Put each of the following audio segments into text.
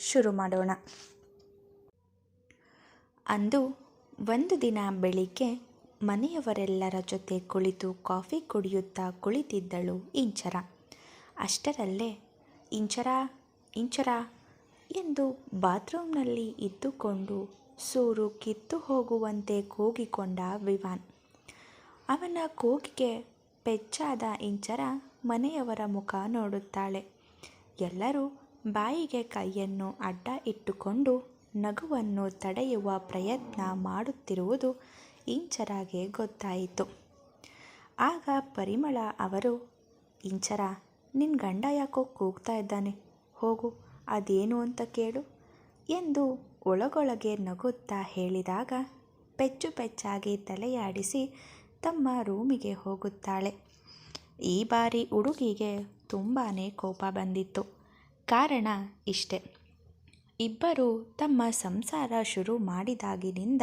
ಶುರು ಮಾಡೋಣ. ಅಂದು ಒಂದು ದಿನ ಬೆಳಿಗ್ಗೆ ಮನೆಯವರೆಲ್ಲರ ಜೊತೆ ಕುಳಿತು ಕಾಫಿ ಕುಡಿಯುತ್ತಾ ಕುಳಿತಿದ್ದಳು ಇಂಚರ. ಅಷ್ಟರಲ್ಲೇ, ಇಂಚರ ಇಂಚರ ಎಂದು ಬಾತ್ರೂಮ್ನಲ್ಲಿ ಇದ್ದುಕೊಂಡು ಸೂರು ಕಿತ್ತು ಹೋಗುವಂತೆ ಕೂಗಿಕೊಂಡ ವಿವಾನ್. ಅವನ ಕೂಗಿಗೆ ಪೆಚ್ಚಾದ ಇಂಚರ ಮನೆಯವರ ಮುಖ ನೋಡುತ್ತಾಳೆ. ಎಲ್ಲರೂ ಬಾಯಿಗೆ ಕೈಯನ್ನು ಅಡ್ಡ ಇಟ್ಟುಕೊಂಡು ನಗುವನ್ನು ತಡೆಯುವ ಪ್ರಯತ್ನ ಮಾಡುತ್ತಿರುವುದು ಇಂಚರಾಗೆ ಗೊತ್ತಾಯಿತು. ಆಗ ಪರಿಮಳ ಅವರು, ಇಂಚರ ನಿನ್ನ ಗಂಡ ಯಾಕೋ ಕೂಗ್ತಾ ಇದ್ದಾನೆ? ಹೋಗು, ಅದೇನು ಅಂತ ಕೇಳು ಎಂದು ಒಳಗೊಳಗೆ ನಗುತ್ತಾ ಹೇಳಿದಾಗ ಪೆಚ್ಚು ಪೆಚ್ಚಾಗಿ ತಲೆಯಾಡಿಸಿ ತಮ್ಮ ರೂಮಿಗೆ ಹೋಗುತ್ತಾಳೆ. ಈ ಬಾರಿ ಹುಡುಗಿಗೆ ತುಂಬಾ ಕೋಪ ಬಂದಿತ್ತು. ಕಾರಣ ಇಷ್ಟೆ. ಇಬ್ಬರು ತಮ್ಮ ಸಂಸಾರ ಶುರು ಮಾಡಿದಾಗಿನಿಂದ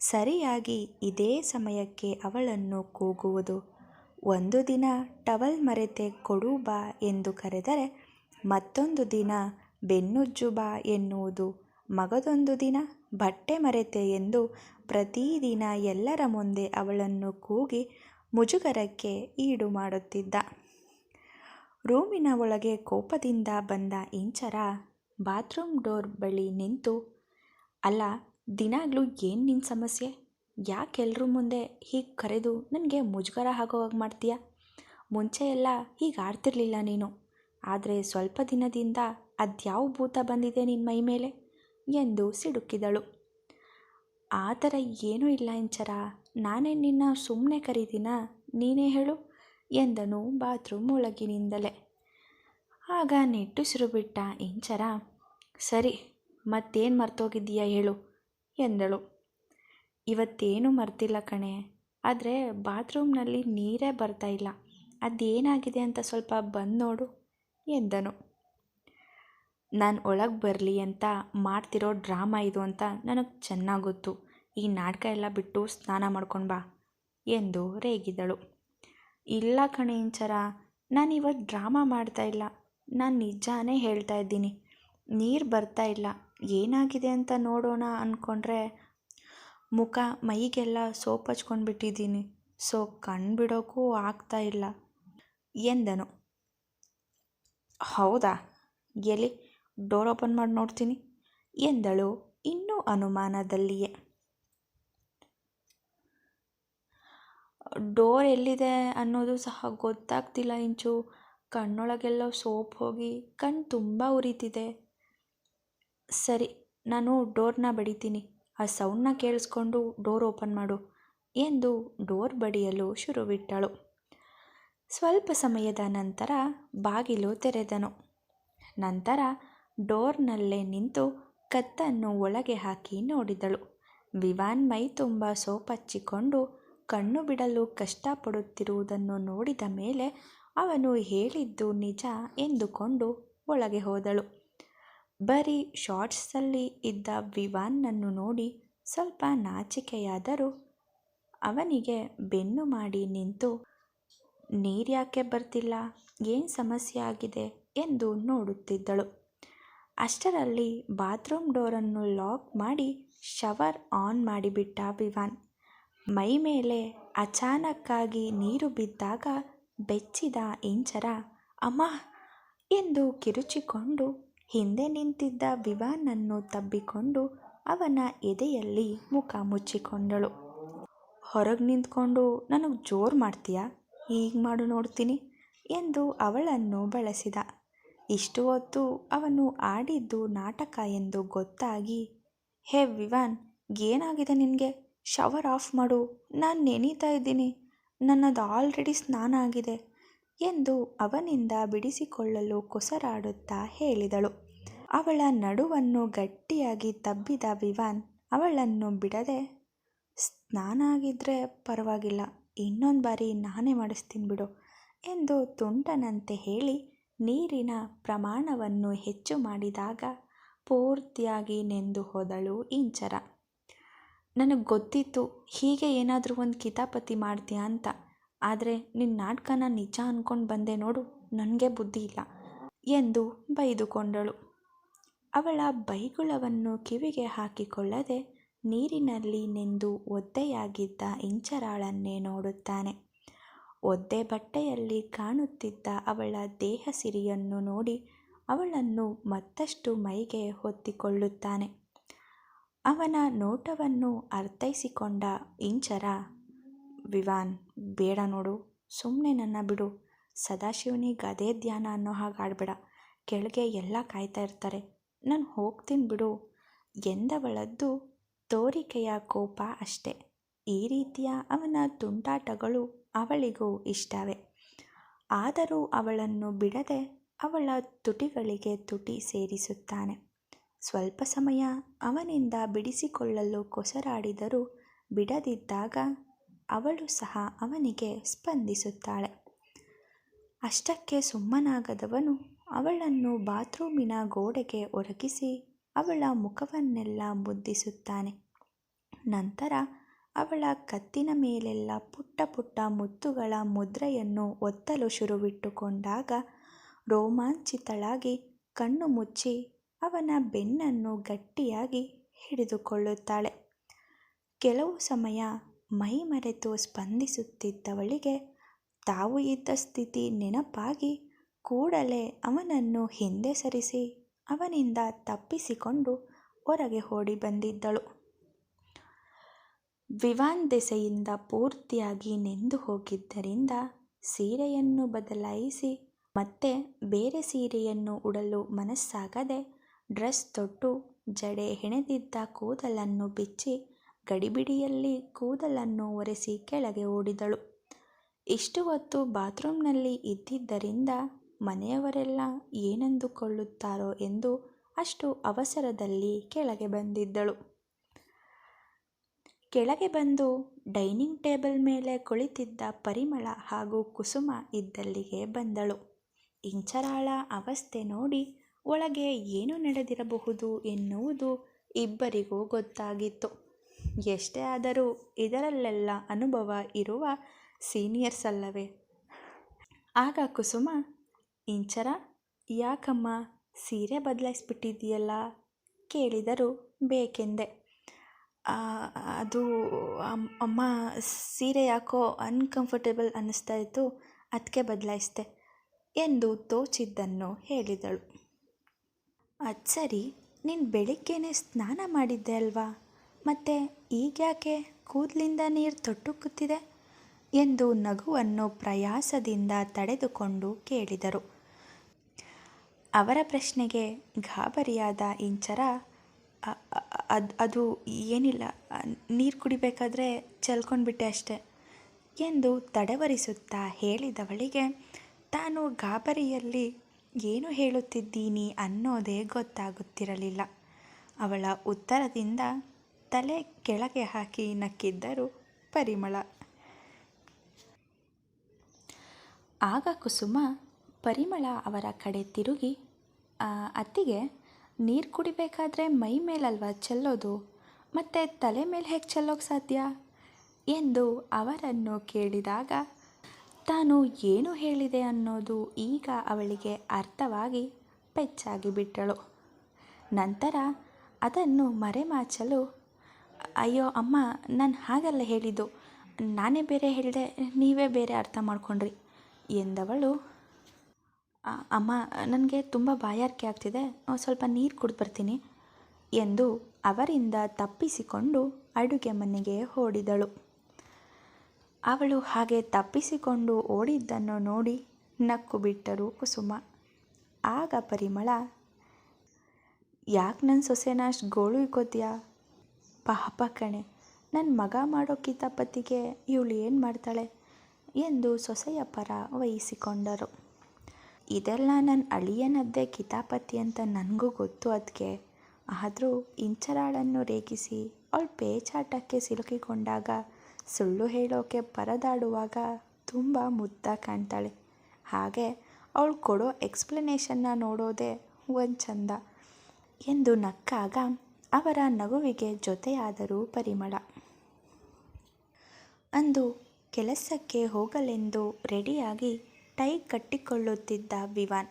ಸರಿಯಾಗಿ ಇದೇ ಸಮಯಕ್ಕೆ ಅವಳನ್ನು ಕೂಗುವುದು. ಒಂದು ದಿನ ಟವಲ್ ಮರೆತೆ ಕೊಡು ಬಾ ಎಂದು ಕರೆದರೆ ಮತ್ತೊಂದು ದಿನ ಬೆನ್ನುಜ್ಜು ಬಾ ಎನ್ನುವುದು. ಮಗದೊಂದು ದಿನ ಬಟ್ಟೆ ಮರೆತೆ ಎಂದು ಪ್ರತಿದಿನ ಎಲ್ಲರ ಮುಂದೆ ಅವಳನ್ನು ಕೂಗಿ ಮುಜುಗರಕ್ಕೆ ಈಡು ಮಾಡುತ್ತಿದ್ದ. ರೂಮಿನ ಒಳಗೆ ಕೋಪದಿಂದ ಬಂದ ಇಂಚರ ಬಾತ್ರೂಮ್ ಡೋರ್ ಬಳಿ ನಿಂತು, ಅಲ್ಲ, ದಿನಾಗ್ಲೂ ಏನು ನಿನ್ನ ಸಮಸ್ಯೆ? ಯಾಕೆ ಎಲ್ಲರೂ ಮುಂದೆ ಹೀಗೆ ಕರೆದು ನನಗೆ ಮುಜುಗರ ಹಾಗೆ ಮಾಡ್ತೀಯ? ಮುಂಚೆ ಎಲ್ಲ ಹೀಗೆ ಆಡ್ತಿರ್ಲಿಲ್ಲ ನೀನು. ಆದರೆ ಸ್ವಲ್ಪ ದಿನದಿಂದ ಅದ್ಯಾವ ಭೂತ ಬಂದಿದೆ ನಿನ್ನ ಮೈ ಮೇಲೆ? ಎಂದು ಸಿಡುಕಿದಳು. ಆ ಥರ ಏನೂ ಇಲ್ಲ ಇಂಚರ. ನಾನೇ ನಿನ್ನ ಸುಮ್ಮನೆ ಕರೀತೀನ? ನೀನೇ ಹೇಳು. ಎಂದನು ಬಾತ್ರೂಮ್ ಒಳಗಿನಿಂದಲೇ. ಆಗ ನಿಟ್ಟುಸಿರು ಬಿಟ್ಟ ಇಂಚರ, ಸರಿ, ಮತ್ತೇನು ಮರ್ತೋಗಿದ್ದೀಯಾ ಹೇಳು, ಎಂದಳು. ಇವತ್ತೇನು ಮರ್ತಿಲ್ಲ ಕಣೆ, ಆದರೆ ಬಾತ್ರೂಮ್ನಲ್ಲಿ ನೀರೇ ಬರ್ತಾ ಇಲ್ಲ, ಅದೇನಾಗಿದೆ ಅಂತ ಸ್ವಲ್ಪ ಬಂದು ನೋಡು, ಎಂದನು. ನಾನು ಒಳಗೆ ಬರಲಿ ಅಂತ ಮಾಡ್ತಿರೋ ಡ್ರಾಮಾ ಇದು ಅಂತ ನನಗೆ ಚೆನ್ನಾಗಿ ಗೊತ್ತು, ಈ ನಾಟಕ ಎಲ್ಲ ಬಿಟ್ಟು ಸ್ನಾನ ಮಾಡ್ಕೊಂಡು ಬಾ, ಎಂದು ರೇಗಿದಳು. ಇಲ್ಲ ಕಣೆ ಇಂಚರ, ನಾನು ಡ್ರಾಮಾ ಮಾಡ್ತಾ ಇಲ್ಲ. ನಾನು ನಿಜಾನೇ ಹೇಳ್ತಾ ಇದ್ದೀನಿ. ನೀರು ಬರ್ತಾ ಇಲ್ಲ. ಏನಾಗಿದೆ ಅಂತ ನೋಡೋಣ ಅಂದ್ಕೊಂಡ್ರೆ ಮುಖ ಮೈಗೆಲ್ಲ ಸೋಪ್ ಹಚ್ಕೊಂಡು ಬಿಟ್ಟಿದ್ದೀನಿ. ಸೊ ಕಣ್ಬಿಡೋಕ್ಕೂ ಆಗ್ತಾ ಇಲ್ಲ. ಎಂದನು. ಹೌದಾ? ಎಲ್ಲಿ? ಡೋರ್ ಓಪನ್ ಮಾಡಿ ನೋಡ್ತೀನಿ. ಎಂದಳು. ಇನ್ನೂ ಅನುಮಾನದಲ್ಲಿಯೇ. ಡೋರ್ ಎಲ್ಲಿದೆ ಅನ್ನೋದು ಸಹ ಗೊತ್ತಾಗ್ತಿಲ್ಲ ಇಂಚು. ಕಣ್ಣೊಳಗೆಲ್ಲ ಸೋಪ್ ಹೋಗಿ ಕಣ್ಣು ತುಂಬ ಉರಿತಿದೆ. ಸರಿ, ನಾನು ಡೋರ್ನ ಬಡಿತೀನಿ. ಆ ಸೌಂಡ್ನ ಕೇಳಿಸ್ಕೊಂಡು ಡೋರ್ ಓಪನ್ ಮಾಡು ಎಂದು ಡೋರ್ ಬಡಿಯಲು ಶುರುವಿಟ್ಟಳು. ಸ್ವಲ್ಪ ಸಮಯದ ನಂತರ ಬಾಗಿಲು ತೆರೆದನು. ನಂತರ ಡೋರ್ನಲ್ಲೇ ನಿಂತು ಕತ್ತನ್ನು ಒಳಗೆ ಹಾಕಿ ನೋಡಿದಳು. ವಿವಾನ್ ಮೈ ತುಂಬ ಸೋಪಚ್ಚಿಕೊಂಡು ಕಣ್ಣು ಬಿಡಲು ಕಷ್ಟಪಡುತ್ತಿರುವುದನ್ನು ನೋಡಿದ ಮೇಲೆ ಅವನು ಹೇಳಿದ್ದು ನಿಜ ಎಂದುಕೊಂಡು ಒಳಗೆ ಹೋದಳು. ಬರೀ ಶಾರ್ಟ್ಸಲ್ಲಿ ಇದ್ದ ವಿವಾನ್ನನ್ನು ನೋಡಿ ಸ್ವಲ್ಪ ನಾಚಿಕೆಯಾದರೂ ಅವನಿಗೆ ಬೆನ್ನು ಮಾಡಿ ನಿಂತು ನೀರ್ಯಾಕೆ ಬರ್ತಿಲ್ಲ? ಏನು ಸಮಸ್ಯೆ ಆಗಿದೆ? ಎಂದು ನೋಡುತ್ತಿದ್ದಳು. ಅಷ್ಟರಲ್ಲಿ ಬಾತ್ರೂಮ್ ಡೋರನ್ನು ಲಾಕ್ ಮಾಡಿ ಶವರ್ ಆನ್ ಮಾಡಿಬಿಟ್ಟ ವಿವಾನ್. ಮೈ ಮೇಲೆ ಅಚಾನಕ್ಕಾಗಿ ನೀರು ಬಿದ್ದಾಗ ಬೆಚ್ಚಿದ ಇಂಚರ ಅಮ್ಮ! ಎಂದು ಕಿರುಚಿಕೊಂಡು ಹಿಂದೆ ನಿಂತಿದ್ದ ವಿವಾನನ್ನು ತಬ್ಬಿಕೊಂಡು ಅವನ ಎದೆಯಲ್ಲಿ ಮುಖ ಮುಚ್ಚಿಕೊಂಡಳು. ಹೊರಗೆ ನಿಂತ್ಕೊಂಡು ನನಗೆ ಜೋರು ಮಾಡ್ತೀಯಾ? ಈಗ ಮಾಡು ನೋಡ್ತೀನಿ ಎಂದು ಅವಳನ್ನು ಬಳಸಿದ. ಇಷ್ಟು ಹೊತ್ತು ಅವನು ಆಡಿದ್ದು ನಾಟಕ ಎಂದು ಗೊತ್ತಾಗಿ, ಹೇ ವಿವಾನ್, ಏನಾಗಿದೆ ನಿನಗೆ? ಶವರ್ ಆಫ್ ಮಾಡು. ನಾನು ನೆನೀತಾ ಇದ್ದೀನಿ. ನನ್ನದು ಆಲ್ರೆಡಿ ಸ್ನಾನ ಆಗಿದೆ ಎಂದು ಅವನಿಂದ ಬಿಡಿಸಿಕೊಳ್ಳಲು ಕೊಸರಾಡುತ್ತಾ ಹೇಳಿದಳು. ಅವಳ ನಡುವನ್ನು ಗಟ್ಟಿಯಾಗಿ ತಬ್ಬಿದ ವಿವಾನ್ ಅವಳನ್ನು ಬಿಡದೆ, ಸ್ನಾನ ಆಗಿದ್ರೆ ಪರವಾಗಿಲ್ಲ, ಇನ್ನೊಂದು ಬಾರಿ ನಾನೇ ಮಾಡಿಸ್ತೀನಿ ಬಿಡು ಎಂದು ತುಂಟನಂತೆ ಹೇಳಿ ನೀರಿನ ಪ್ರಮಾಣವನ್ನು ಹೆಚ್ಚು ಮಾಡಿದಾಗ ಪೂರ್ತಿಯಾಗಿ ನೆಂದು ಹೋದಳು ಇಂಚರ. ನನಗೆ ಗೊತ್ತಿತ್ತು ಹೀಗೆ ಏನಾದರೂ ಒಂದು ಕಿತಾಪತಿ ಮಾಡ್ತೀಯ ಅಂತ. ಆದರೆ ನಿನ್ನ ನಾಟಕನ ನಿಜ ಅಂದ್ಕೊಂಡು ಬಂದೆ ನೋಡು, ನನಗೆ ಬುದ್ಧಿ ಇಲ್ಲ ಎಂದು ಬೈದುಕೊಂಡಳು. ಅವಳ ಬೈಗುಳವನ್ನು ಕಿವಿಗೆ ಹಾಕಿಕೊಳ್ಳದೆ ನೀರಿನಲ್ಲಿ ನೆಂದು ಒದ್ದೆಯಾಗಿದ್ದ ಇಂಚರಾಳನ್ನೇ ನೋಡುತ್ತಾನೆ. ಒದ್ದೆ ಬಟ್ಟೆಯಲ್ಲಿ ಕಾಣುತ್ತಿದ್ದ ಅವಳ ದೇಹ ಸಿರಿಯನ್ನು ನೋಡಿ ಅವಳನ್ನು ಮತ್ತಷ್ಟು ಮೈಗೆ ಹೊತ್ತಿಕೊಳ್ಳುತ್ತಾನೆ. ಅವನ ನೋಟವನ್ನು ಅರ್ಥೈಸಿಕೊಂಡ ಇಂಚರ, ವಿವಾನ್, ಬೇಡ ನೋಡು ಸುಮ್ಮನೆ ನನ್ನ ಬಿಡು. ಸದಾಶಿವನಿಗೆ ಅದೇ ಧ್ಯಾನ ಅನ್ನೋ ಹಾಗೆ ಆಡಬೇಡ. ಕೆಳಗೆ ಎಲ್ಲ ಕಾಯ್ತಾ ಇರ್ತಾರೆ. ನಾನು ಹೋಗ್ತೀನಿ ಬಿಡು. ಎಂದವಳದ್ದು ತೋರಿಕೆಯ ಕೋಪ ಅಷ್ಟೆ. ಈ ರೀತಿಯ ಅವನ ತುಂಟಾಟಗಳು ಅವಳಿಗೂ ಇಷ್ಟವೇ. ಆದರೂ ಅವಳನ್ನು ಬಿಡದೆ ಅವಳ ತುಟಿಗಳಿಗೆ ತುಟಿ ಸೇರಿಸುತ್ತಾನೆ. ಸ್ವಲ್ಪ ಸಮಯ ಅವನಿಂದ ಬಿಡಿಸಿಕೊಳ್ಳಲು ಕೊಸರಾಡಿದರೂ ಬಿಡದಿದ್ದಾಗ ಅವಳು ಸಹ ಅವನಿಗೆ ಸ್ಪಂದಿಸುತ್ತಾಳೆ. ಅಷ್ಟಕ್ಕೆ ಸುಮ್ಮನಾಗದವನು ಅವಳನ್ನು ಬಾತ್ರೂಮಿನ ಗೋಡೆಗೆ ಒರಗಿಸಿ ಅವಳ ಮುಖವನ್ನೆಲ್ಲ ಮುದ್ದಿಸುತ್ತಾನೆ. ನಂತರ ಅವಳ ಕತ್ತಿನ ಮೇಲೆಲ್ಲ ಪುಟ್ಟ ಪುಟ್ಟ ಮುತ್ತುಗಳ ಮುದ್ರೆಯನ್ನು ಒತ್ತಲು ಶುರುವಿಟ್ಟುಕೊಂಡಾಗ ರೋಮಾಂಚಿತಳಾಗಿ ಕಣ್ಣು ಮುಚ್ಚಿ ಅವನ ಬೆನ್ನನ್ನು ಗಟ್ಟಿಯಾಗಿ ಹಿಡಿದುಕೊಳ್ಳುತ್ತಾಳೆ. ಕೆಲವು ಸಮಯ ಮೈ ಮರೆತು ಸ್ಪಂದಿಸುತ್ತಿದ್ದವಳಿಗೆ ತಾವು ಇದ್ದ ಸ್ಥಿತಿ ನೆನಪಾಗಿ ಕೂಡಲೇ ಅವನನ್ನು ಹಿಂದೆ ಸರಿಸಿ ಅವನಿಂದ ತಪ್ಪಿಸಿಕೊಂಡು ಹೊರಗೆ ಓಡಿ ಬಂದಿದ್ದಳು. ವಿವಾನ್ ದೆಸೆಯಿಂದ ಪೂರ್ತಿಯಾಗಿ ನೆಂದು ಹೋಗಿದ್ದರಿಂದ ಸೀರೆಯನ್ನು ಬದಲಾಯಿಸಿ ಮತ್ತೆ ಬೇರೆ ಸೀರೆಯನ್ನು ಉಡಲು ಮನಸ್ಸಾಗದೆ ಡ್ರೆಸ್ ತೊಟ್ಟು ಜಡೆ ಹೆಣೆದಿದ್ದ ಕೂದಲನ್ನು ಬಿಚ್ಚಿ ಗಡಿಬಿಡಿಯಲ್ಲಿ ಕೂದಲನ್ನು ಒರೆಸಿ ಕೆಳಗೆ ಓಡಿದಳು. ಇಷ್ಟು ಹೊತ್ತು ಬಾತ್ರೂಮ್ನಲ್ಲಿ ಇದ್ದಿದ್ದರಿಂದ ಮನೆಯವರೆಲ್ಲ ಏನೆಂದುಕೊಳ್ಳುತ್ತಾರೋ ಎಂದು ಅಷ್ಟು ಅವಸರದಲ್ಲಿ ಕೆಳಗೆ ಬಂದಿದ್ದಳು. ಕೆಳಗೆ ಬಂದು ಡೈನಿಂಗ್ ಟೇಬಲ್ ಮೇಲೆ ಕುಳಿತಿದ್ದ ಪರಿಮಳ ಹಾಗೂ ಕುಸುಮ ಇದ್ದಲ್ಲಿಗೆ ಬಂದಳು. ಇಂಚರಾಳ ಅವಸ್ಥೆ ನೋಡಿ ಒಳಗೆ ಏನು ನಡೆದಿರಬಹುದು ಎನ್ನುವುದು ಇಬ್ಬರಿಗೂ ಗೊತ್ತಾಗಿತ್ತು. ಎಷ್ಟೇ ಆದರೂ ಇದರಲ್ಲೆಲ್ಲ ಅನುಭವ ಇರುವ ಸೀನಿಯರ್ಸ್ ಅಲ್ಲವೇ? ಆಗ ಕುಸುಮ, ಇಂಚರ, ಯಾಕಮ್ಮ ಸೀರೆ ಬದಲಾಯಿಸ್ಬಿಟ್ಟಿದೆಯಲ್ಲ ಕೇಳಿದರು ಬೇಕೆಂದೆ. ಅದು ಅಮ್ಮ ಸೀರೆ ಯಾಕೋ ಅನ್ಕಂಫರ್ಟೇಬಲ್ ಅನ್ನಿಸ್ತಾ ಇತ್ತು ಅದಕ್ಕೆ ಬದಲಾಯಿಸ್ದೆ ಎಂದು ತೋಚಿದ್ದನ್ನು ಹೇಳಿದಳು. ಅದು ಸರಿ, ನೀನು ಬೆಳಿಗ್ಗೆನೇ ಸ್ನಾನ ಮಾಡಿದ್ದೆ ಅಲ್ವಾ? ಮತ್ತೆ ಈಗ್ಯಾಕೆ ಕೂದಲಿಂದ ನೀರು ತೊಟ್ಟುಕುತ್ತಿದೆ ಎಂದು ನಗುವನ್ನು ಪ್ರಯಾಸದಿಂದ ತಡೆದುಕೊಂಡು ಕೇಳಿದರು. ಅವರ ಪ್ರಶ್ನೆಗೆ ಗಾಬರಿಯಾದ ಇಂಚರ ಅದು ಅದು ಏನಿಲ್ಲ, ನೀರು ಕುಡಿಬೇಕಾದ್ರೆ ಚೆಲ್ಕೊಂಡ್ಬಿಟ್ಟೆ ಅಷ್ಟೆ ಎಂದು ತಡವರಿಸುತ್ತಾ ಹೇಳಿದವಳಿಗೆ ತಾನು ಗಾಬರಿಯಲ್ಲಿ ಏನು ಹೇಳುತ್ತಿದ್ದೀನಿ ಅನ್ನೋದೇ ಗೊತ್ತಾಗುತ್ತಿರಲಿಲ್ಲ. ಅವಳ ಉತ್ತರದಿಂದ ತಲೆ ಕೆಳಗೆ ಹಾಕಿ ನಕ್ಕಿದ್ದರು ಪರಿಮಳ. ಆಗ ಕುಸುಮ ಪರಿಮಳ ಅವರ ಕಡೆ ತಿರುಗಿ ಅತ್ತಿಗೆ, ನೀರು ಕುಡಿಬೇಕಾದ್ರೆ ಮೈ ಮೇಲಲ್ವಾ ಚೆಲ್ಲೋದು? ಮತ್ತು ತಲೆ ಮೇಲೆ ಹೇಗೆ ಚೆಲ್ಲೋಕ್ಕೆ ಸಾಧ್ಯ? ಎಂದು ಅವರನ್ನು ಕೇಳಿದಾಗ ತಾನು ಏನು ಹೇಳಿದೆ ಅನ್ನೋದು ಈಗ ಅವಳಿಗೆ ಅರ್ಥವಾಗಿ ಪೆಚ್ಚಾಗಿ ಬಿಟ್ಟಳು. ನಂತರ ಅದನ್ನು ಮರೆಮಾಚಲು, ಅಯ್ಯೋ ಅಮ್ಮ, ನಾನು ಹಾಗಲ್ಲ ಹೇಳಿದ್ದು. ನಾನೇ ಬೇರೆ ಹೇಳಿದೆ, ನೀವೇ ಬೇರೆ ಅರ್ಥ ಮಾಡ್ಕೊಂಡ್ರಿ ಎಂದವಳು. ಅಮ್ಮ, ನನಗೆ ತುಂಬ ಬಾಯಾರಿಕೆ ಆಗ್ತಿದೆ. ಸ್ವಲ್ಪ ನೀರು ಕುಡಿದು ಬರ್ತೀನಿ ಎಂದು ಅವರಿಂದ ತಪ್ಪಿಸಿಕೊಂಡು ಅಡುಗೆ ಮನೆಗೆ ಓಡಿದಳು ಅವಳು ಹಾಗೆ ತಪ್ಪಿಸಿಕೊಂಡು ಓಡಿದ್ದನ್ನು ನೋಡಿ ನಕ್ಕು ಬಿಟ್ಟರು ಕುಸುಮ. ಆಗ ಪರಿಮಳ, ಯಾಕೆ ನನ್ನ ಸೊಸೆನಾಶ್ ಗೋಳು ಇಕ್ಕೋದ್ಯಾ ಪಾಪ ಕಣೆ ನನ್ನ ಮಗ ಮಾಡೋ ಪತಿಗೆ ಇವಳು ಏನು ಮಾಡ್ತಾಳೆ? ಎಂದು ಸೊಸೆಯ ಪರ ವಹಿಸಿಕೊಂಡರು. ಇದೆಲ್ಲ ನನ್ನ ಅಳಿಯನದ್ದೇ ಕಿತಾಪತಿ ಅಂತ ನನಗೂ ಗೊತ್ತು ಅದಕ್ಕೆ ಆದರೂ ಇಂಚರಾಳನ್ನು ರೇಗಿಸಿ ಅವಳು ಪೇಚಾಟಕ್ಕೆ ಸಿಲುಕಿಕೊಂಡಾಗ ಸುಳ್ಳು ಹೇಳೋಕೆ ಪರದಾಡುವಾಗ ತುಂಬ ಮುದ್ದ ಕಾಣ್ತಾಳೆ. ಹಾಗೆ ಅವಳು ಕೊಡೋ ಎಕ್ಸ್ಪ್ಲನೇಷನ್ನ ನೋಡೋದೇ ಒಂದು ಚಂದ. ಎಂದು ನಕ್ಕಾಗ ಅವರ ನಗುವಿಗೆ ಜೊತೆಯಾದರೂ ಪರಿಮಳ. ಅಂದು ಕೆಲಸಕ್ಕೆ ಹೋಗಲೆಂದು ರೆಡಿಯಾಗಿ ಟೈ ಕಟ್ಟಿಕೊಳ್ಳುತ್ತಿದ್ದ ವಿವಾನ್.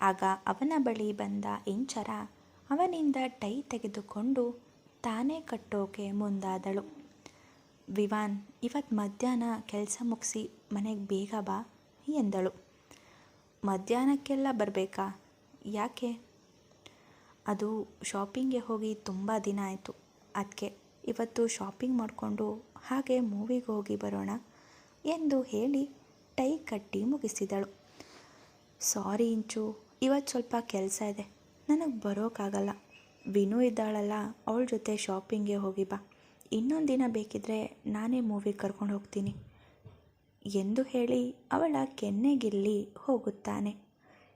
ಆಗ ಅವನ ಬಳಿ ಬಂದ ಇಂಚರ ಅವನಿಂದ ಟೈ ತೆಗೆದುಕೊಂಡು ತಾನೇ ಕಟ್ಟೋಕೆ ಮುಂದಾದಳು. ವಿವಾನ್ ಇವತ್ತು ಮಧ್ಯಾಹ್ನ ಕೆಲಸ ಮುಗಿಸಿ ಮನೆಗೆ ಬೇಗ ಬಾ ಎಂದಳು. ಮಧ್ಯಾಹ್ನಕ್ಕೆಲ್ಲ ಬರಬೇಕಾ? ಯಾಕೆ? ಅದು ಶಾಪಿಂಗ್ಗೆ ಹೋಗಿ ತುಂಬ ದಿನ ಆಯಿತು. ಅದಕ್ಕೆ ಇವತ್ತು ಶಾಪಿಂಗ್ ಮಾಡಿಕೊಂಡು ಹಾಗೆ ಮೂವಿಗೆ ಹೋಗಿ ಬರೋಣ ಎಂದು ಹೇಳಿ ಟೈ ಕಟ್ಟಿ ಮುಗಿಸಿದಳು. ಸಾರಿ ಇಂಚು ಇವತ್ತು ಸ್ವಲ್ಪ ಕೆಲಸ ಇದೆ. ನನಗೆ ಬರೋಕ್ಕಾಗಲ್ಲ ವಿನು ಇದ್ದಾಳಲ್ಲ, ಅವಳ ಜೊತೆ ಶಾಪಿಂಗ್ಗೆ ಹೋಗಿ ಬಾ. ಇನ್ನೊಂದು ದಿನ ಬೇಕಿದ್ರೆ ನಾನೇ ಮೂವಿಗೆ ಕರ್ಕೊಂಡು ಹೋಗ್ತೀನಿ ಎಂದು ಹೇಳಿ ಅವಳ ಕೆನ್ನೆಗಿಲ್ಲಿ ಹೋಗುತ್ತಾನೆ.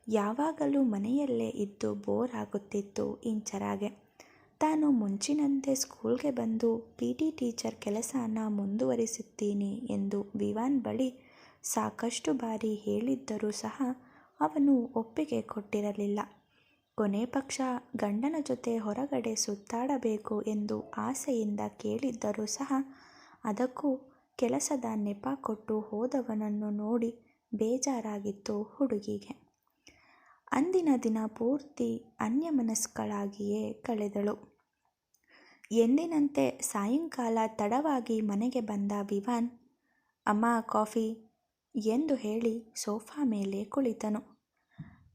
ಯಾವಾಗಲೂ ಮನೆಯಲ್ಲೇ ಇದ್ದು ಬೋರ್ ಆಗುತ್ತಿತ್ತು ಇಂಚರಾಗೆ. ತಾನು ಮುಂಚಿನಂತೆ ಸ್ಕೂಲ್ಗೆ ಬಂದು ಪಿ ಟಿ ಟೀಚರ್ ಕೆಲಸನ ಮುಂದುವರಿಸುತ್ತೀನಿ ಎಂದು ವಿವಾನ್ ಬಳಿ ಸಾಕಷ್ಟು ಬಾರಿ ಹೇಳಿದ್ದರೂ ಸಹ ಅವನು ಒಪ್ಪಿಗೆ ಕೊಟ್ಟಿರಲಿಲ್ಲ. ಕೊನೆ ಪಕ್ಷ ಗಂಡನ ಜೊತೆ ಹೊರಗಡೆ ಸುತ್ತಾಡಬೇಕು ಎಂದು ಆಸೆಯಿಂದ ಕೇಳಿದ್ದರೂ ಸಹ ಅದಕ್ಕೂ ಕೆಲಸದ ನೆಪ ಕೊಟ್ಟು ಹೋದವನನ್ನು ನೋಡಿ ಬೇಜಾರಾಗಿತ್ತು ಹುಡುಗಿಗೆ. ಅಂದಿನ ದಿನ ಪೂರ್ತಿ ಅನ್ಯಮನಸ್ಕಳಾಗಿಯೇ ಕಳೆದಳು. ಎಂದಿನಂತೆ ಸಾಯಂಕಾಲ ತಡವಾಗಿ ಮನೆಗೆ ಬಂದ ವಿವಾನ್, ಅಮ್ಮ, ಕಾಫಿ, ಎಂದು ಹೇಳಿ ಸೋಫಾ ಮೇಲೆ ಕುಳಿತನು.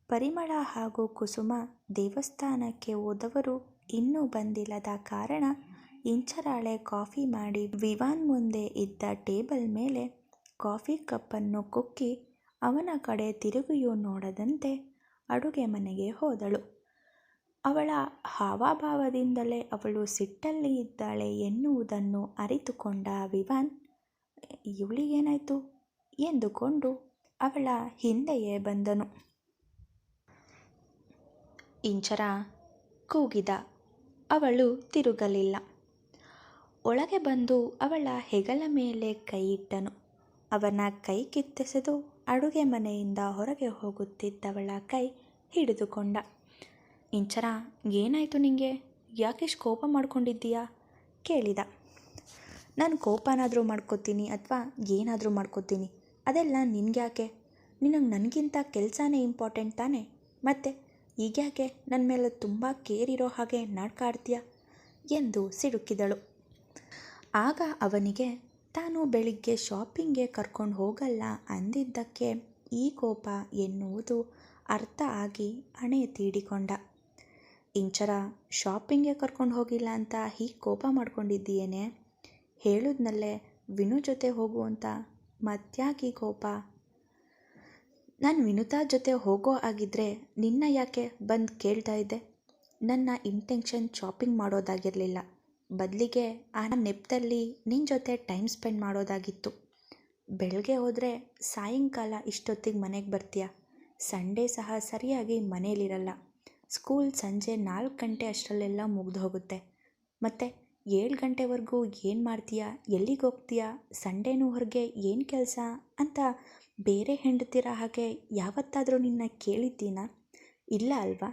ಪರಿಮಳ ಹಾಗೂ ಕುಸುಮ ದೇವಸ್ಥಾನಕ್ಕೆ ಹೋದವರು ಇನ್ನೂ ಬಂದಿಲ್ಲದ ಕಾರಣ ಇಂಚರಾಳೆ ಕಾಫಿ ಮಾಡಿ ವಿವಾನ್ ಮುಂದೆ ಇದ್ದ ಟೇಬಲ್ ಮೇಲೆ ಕಾಫಿ ಕಪ್ಪನ್ನು ಕುಕ್ಕಿ ಅವನ ಕಡೆ ತಿರುಗಿಯೂ ನೋಡದಂತೆ ಅಡುಗೆ ಮನೆಗೆ ಹೋದಳು. ಅವಳ ಹಾವಭಾವದಿಂದಲೇ ಅವಳು ಸಿಟ್ಟಲ್ಲಿ ಇದ್ದಾಳೆ ಎನ್ನುವುದನ್ನು ಅರಿತುಕೊಂಡ ವಿವಾನ್, ಇವಳಿಗೇನಾಯಿತು? ಎಂದುಕೊಂಡು ಅವಳ ಹಿಂದೆಯೇ ಬಂದನು. ಇಂಚರ ಕೂಗಿದ. ಅವಳು ತಿರುಗಲಿಲ್ಲ. ಒಳಗೆ ಬಂದು ಅವಳ ಹೆಗಲ ಮೇಲೆ ಕೈ ಇಟ್ಟನು ಅವನ ಕೈ ಕಿತ್ತೆಸೆದು ಅಡುಗೆ ಮನೆಯಿಂದ ಹೊರಗೆ ಹೋಗುತ್ತಿದ್ದವಳ ಕೈ ಹಿಡಿದುಕೊಂಡ. ಇಂಚರ, ಏನಾಯಿತು ನಿಂಗೆ? ಯಾಕೆಷ್ಟು ಕೋಪ ಮಾಡ್ಕೊಂಡಿದ್ದೀಯಾ? ಕೇಳಿದ. ನಾನು ಕೋಪನಾದರೂ ಮಾಡ್ಕೋತೀನಿ ಅಥವಾ ಏನಾದರೂ ಮಾಡ್ಕೋತೀನಿ. ಅದೆಲ್ಲ ನಿನಗ್ಯಾಕೆ? ನಿನಗೆ ನನಗಿಂತ ಕೆಲಸನೇ ಇಂಪಾರ್ಟೆಂಟ್ ತಾನೇ? ಮತ್ತೆ ಈಗ್ಯಾಕೆ ನನ್ನ ಮೇಲೆ ತುಂಬ ಕೇರಿರೋ ಹಾಗೆ ನಾಡ್ಕಾಡ್ತೀಯ? ಎಂದು ಸಿಡುಕಿದಳು. ಆಗ ಅವನಿಗೆ, ತಾನು ಬೆಳಿಗ್ಗೆ ಶಾಪಿಂಗ್ಗೆ ಕರ್ಕೊಂಡು ಹೋಗಲ್ಲ ಅಂದಿದ್ದಕ್ಕೆ ಈ ಕೋಪ ಎನ್ನುವುದು ಅರ್ಥ ಆಗಿ ಹಣೆ ತೀಡಿಕೊಂಡ. ಇಂಚರ, ಶಾಪಿಂಗ್ಗೆ ಕರ್ಕೊಂಡು ಹೋಗಿಲ್ಲ ಅಂತ ಹೀಗೆ ಕೋಪ ಮಾಡ್ಕೊಂಡಿದ್ದೀಯೇನೆ? ಹೇಳಿದ್ನಲ್ಲೇ ವಿನು ಜೊತೆ ಹೋಗು ಅಂತ ಮತ್ಯಾಗಿ ಕೋಪ ನಾನು ವಿನುತಾ ಜೊತೆ ಹೋಗೋ ಹಾಗಿದ್ರೆ ನಿನ್ನ ಯಾಕೆ ಬಂದು ಕೇಳ್ತಾ ಇದ್ದೆ? ನನ್ನ ಇಂಟೆನ್ಷನ್ ಶಾಪಿಂಗ್ ಮಾಡೋದಾಗಿರಲಿಲ್ಲ. ಬದಲಿಗೆ ಆ ನೆಪದಲ್ಲಿ ನಿನ್ನ ಜೊತೆ ಟೈಮ್ ಸ್ಪೆಂಡ್ ಮಾಡೋದಾಗಿತ್ತು. ಬೆಳಗ್ಗೆ ಹೋದರೆ ಸಾಯಂಕಾಲ ಇಷ್ಟೊತ್ತಿಗೆ ಮನೆಗೆ ಬರ್ತೀಯ? ಸಂಡೇ ಸಹ ಸರಿಯಾಗಿ ಮನೇಲಿರಲ್ಲ. ಸ್ಕೂಲ್ ಸಂಜೆ ನಾಲ್ಕು ಗಂಟೆ ಅಷ್ಟರಲ್ಲೆಲ್ಲ ಮುಗ್ದು ಹೋಗುತ್ತೆ. ಮತ್ತು ಏಳು ಗಂಟೆವರೆಗೂ ಏನು ಮಾಡ್ತೀಯಾ? ಎಲ್ಲಿಗೆ ಹೋಗ್ತೀಯಾ? ಸಂಡೇನೂ ಹೊರಗೆ ಏನು ಕೆಲಸ? ಅಂತ ಬೇರೆ ಹೆಂಡತಿರ ಹಾಗೆ ಯಾವತ್ತಾದರೂ ನಿನ್ನ ಕೇಳಿದ್ದೀನಾ? ಇಲ್ಲ ಅಲ್ವಾ?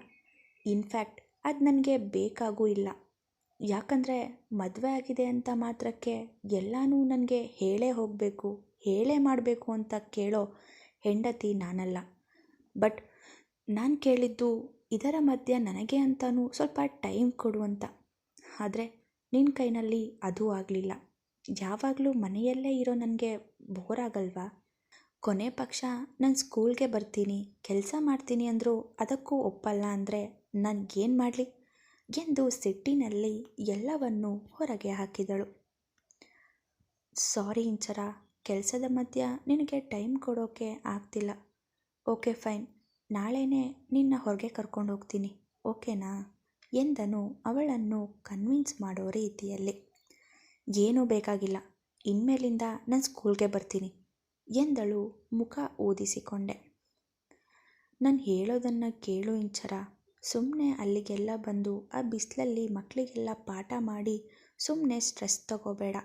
ಇನ್ಫ್ಯಾಕ್ಟ್ ಅದು ನನಗೆ ಬೇಕಾಗೂ ಇಲ್ಲ. ಯಾಕಂದರೆ ಮದುವೆ ಆಗಿದೆ ಅಂತ ಮಾತ್ರಕ್ಕೆ ಎಲ್ಲನೂ ನನಗೆ ಹೇಳೇ ಹೋಗಬೇಕು, ಹೇಳೇ ಮಾಡಬೇಕು ಅಂತ ಕೇಳೋ ಹೆಂಡತಿ ನಾನಲ್ಲ. ಬಟ್ ನಾನು ಕೇಳಿದ್ದು ಇದರ ಮಧ್ಯೆ ನನಗೆ ಅಂತಲೂ ಸ್ವಲ್ಪ ಟೈಮ್ ಕೊಡು ಅಂತ. ಆದರೆ ನಿನ್ನ ಕೈನಲ್ಲಿ ಅದೂ ಆಗಲಿಲ್ಲ. ಯಾವಾಗಲೂ ಮನೆಯಲ್ಲೇ ಇರೋ ನನಗೆ ಬೋರ್ ಆಗಲ್ವಾ? ಕೊನೆ ಪಕ್ಷ ನಾನು ಸ್ಕೂಲ್ಗೆ ಬರ್ತೀನಿ, ಕೆಲಸ ಮಾಡ್ತೀನಿ ಅಂದರೂ ಅದಕ್ಕೂ ಒಪ್ಪಲ್ಲ ಅಂದರೆ ನನಗೇನು ಮಾಡಲಿ? ಎಂದು ಸಿಟ್ಟಿನಲ್ಲಿ ಎಲ್ಲವನ್ನೂ ಹೊರಗೆ ಹಾಕಿದಳು. ಸಾರಿ ಇಂಚರ, ಕೆಲಸದ ಮಧ್ಯ ನಿನಗೆ ಟೈಮ್ ಕೊಡೋಕೆ ಆಗ್ತಿಲ್ಲ. ಓಕೆ ಫೈನ್, ನಾಳೆನೇ ನಿನ್ನ ಹೊರಗೆ ಕರ್ಕೊಂಡು ಹೋಗ್ತೀನಿ, ಓಕೆನಾ? ಎಂದನು ಅವಳನ್ನು ಕನ್ವಿನ್ಸ್ ಮಾಡೋ ರೀತಿಯಲ್ಲಿ. ಏನೂ ಬೇಕಾಗಿಲ್ಲ, ಇನ್ಮೇಲಿಂದ ನಾನು ಸ್ಕೂಲ್ಗೆ ಬರ್ತೀನಿ. ಎಂದಳು ಮುಖ ಊದಿಸಿಕೊಂಡೆ. ನಾನು ಹೇಳೋದನ್ನು ಕೇಳು ಇಂಚರ. ಸುಮ್ಮನೆ ಅಲ್ಲಿಗೆಲ್ಲ ಬಂದು ಆ ಬಿಸಿಲಲ್ಲಿ ಮಕ್ಕಳಿಗೆಲ್ಲ ಪಾಠ ಮಾಡಿ ಸುಮ್ಮನೆ ಸ್ಟ್ರೆಸ್ ತಗೋಬೇಡ.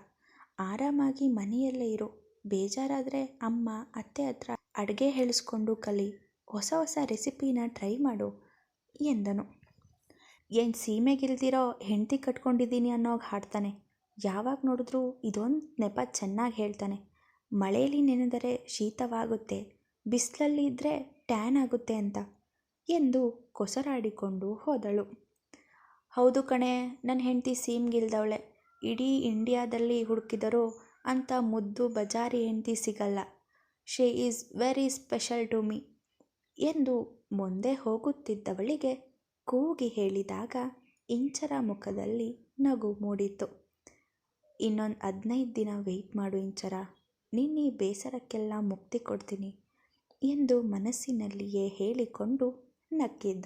ಆರಾಮಾಗಿ ಮನೆಯಲ್ಲೇ ಇರು. ಬೇಜಾರಾದರೆ ಅಮ್ಮ, ಅತ್ತೆ ಹತ್ರ ಅಡುಗೆ ಹೇಳಿಸ್ಕೊಂಡು ಕಲಿ. ಹೊಸ ಹೊಸ ರೆಸಿಪಿನ ಟ್ರೈ ಮಾಡು, ಎಂದನು. ಏನು ಸೀಮೆಗಿಲ್ದಿರೋ ಹೆಂಡತಿ ಕಟ್ಕೊಂಡಿದ್ದೀನಿ ಅನ್ನೋಗೆ ಹಾಡ್ತಾನೆ. ಯಾವಾಗ ನೋಡಿದ್ರೂ ಇದೊಂದು ನೆಪ ಚೆನ್ನಾಗಿ ಹೇಳ್ತಾನೆ. ಮಳೆಯಲ್ಲಿ ನೆನೆದರೆ ಶೀತವಾಗುತ್ತೆ, ಬಿಸಿಲಲ್ಲಿ ಇದ್ದರೆ ಟ್ಯಾನ್ ಆಗುತ್ತೆ ಅಂತ ಎಂದು ಕೊಸರಾಡಿಕೊಂಡು ಹೋದಳು. ಹೌದು ಕಣೆ ನನ್ನ ಹೆಂಡತಿ ಸೀಮ್ಗಿಲ್ದವಳೆ ಇಡೀ ಇಂಡಿಯಾದಲ್ಲಿ ಹುಡುಕಿದರೂ ಅಂತ ಮುದ್ದು ಬಜಾರಿ ಹೆಂಡತಿ ಸಿಗಲ್ಲ. She is very special to me ಎಂದು ಮುಂದೆ ಹೋಗುತ್ತಿದ್ದವಳಿಗೆ ಕೂಗಿ ಹೇಳಿದಾಗ ಇಂಚರ ಮುಖದಲ್ಲಿ ನಗು ಮೂಡಿತು ಇನ್ನೊಂದು ಹದಿನೈದು ದಿನ ವೆಯ್ಟ್ ಮಾಡು ಇಂಚರ. ನಿನ್ನ ಬೇಸರಕ್ಕೆಲ್ಲ ಮುಕ್ತಿ ಕೊಡ್ತೀನಿ ಎಂದು ಮನಸ್ಸಿನಲ್ಲಿಯೇ ಹೇಳಿಕೊಂಡು ನಕ್ಕಿದ್ದ.